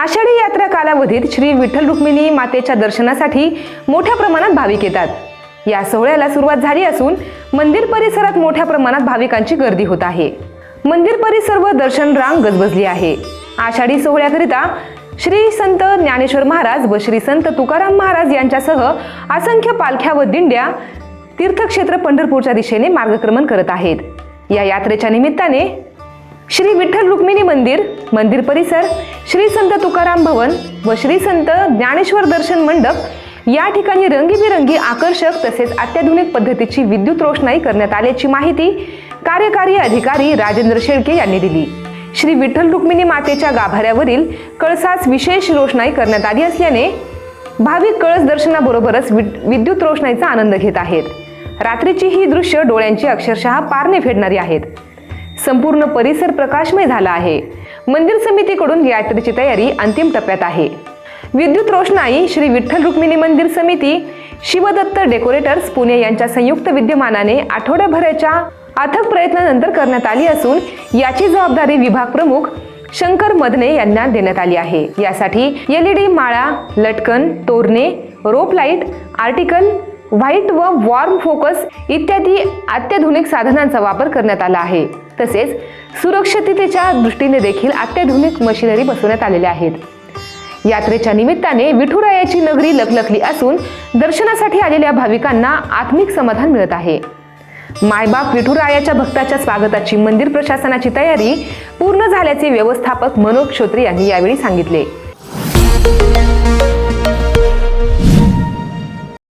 आषाढी यात्रा कालावधीत श्री विठ्ठल रुक्मिणी मातेच्या दर्शनासाठी मोठ्या प्रमाणात भाविक येतात. या सोहळ्याला सुरुवात झाली असून मंदिर परिसरात मोठ्या प्रमाणात भाविकांची गर्दी होत आहे. मंदिर परिसर व दर्शन रांग गजबजली आहे. आषाढी सोहळ्याकरिता श्री संत ज्ञानेश्वर महाराज व श्री संत तुकाराम महाराज यांच्यासह असंख्य पालख्या व दिंड्या तीर्थक्षेत्र पंढरपूरच्या दिशेने मार्गक्रमण करत आहेत. या यात्रेच्या निमित्ताने श्री विठ्ठल रुक्मिणी मंदिर मंदिर परिसर श्री संत तुकाराम भवन व श्री संत ज्ञानेश्वर दर्शन मंडप या ठिकाणी रंगीबिरंगी आकर्षक तसेच अत्याधुनिक पद्धतीची विद्युत रोषणाई करण्यात आल्याची माहिती कार्यकारी अधिकारी राजेंद्र शेळके यांनी दिली. श्री विठ्ठल रुक्मिणी मातेच्या गाभाऱ्यावरील कळसास विशेष रोषणाई करण्यात आली असल्याने भाविक कळस दर्शनाबरोबरच विद्युत रोषणाईचा आनंद घेत आहेत. रात्रीची ही दृश्य डोळ्यांची अक्षरशः पारणे फेडणारी आहेत. संपूर्ण परिसर प्रकाशमय झाला आहे. मंदिर समितीकडून यात्रेची तयारी अंतिम टप्प्यात आहे. विद्युत रोषणाई श्री विठ्ठल रुक्मिणी मंदिर समिती शिवदत्त डेकोरेटर्स पुणे यांच्या संयुक्त विद्यमानाने आठवड्याभराच्या अथक प्रयत्नानंतर करण्यात आली असून याची जबाबदारी विभाग प्रमुख शंकर मदने यांना देण्यात आली आहे. यासाठी एलईडी माळा लटकन तोरणे रोप लाइट आर्टिकल व्हाईट व वॉर्म फोकस इत्यादी अत्याधुनिक साधनांचा वापर करण्यात आला आहे. तसेच सुरक्षिततेच्या दृष्टीने देखील अत्याधुनिक मशिनरी बसवण्यात आलेल्या आहेत. यात्रेच्या निमित्ताने विठुरायाची नगरी लखलखली असून दर्शनासाठी आलेल्या भाविकांना आत्मिक समाधान मिळत आहे. मायबाप विठुरायाच्या भक्ताच्या स्वागताची मंदिर प्रशासनाची तयारी पूर्ण झाल्याचे व्यवस्थापक मनोज क्षोत्रे यांनी यावेळी सांगितले.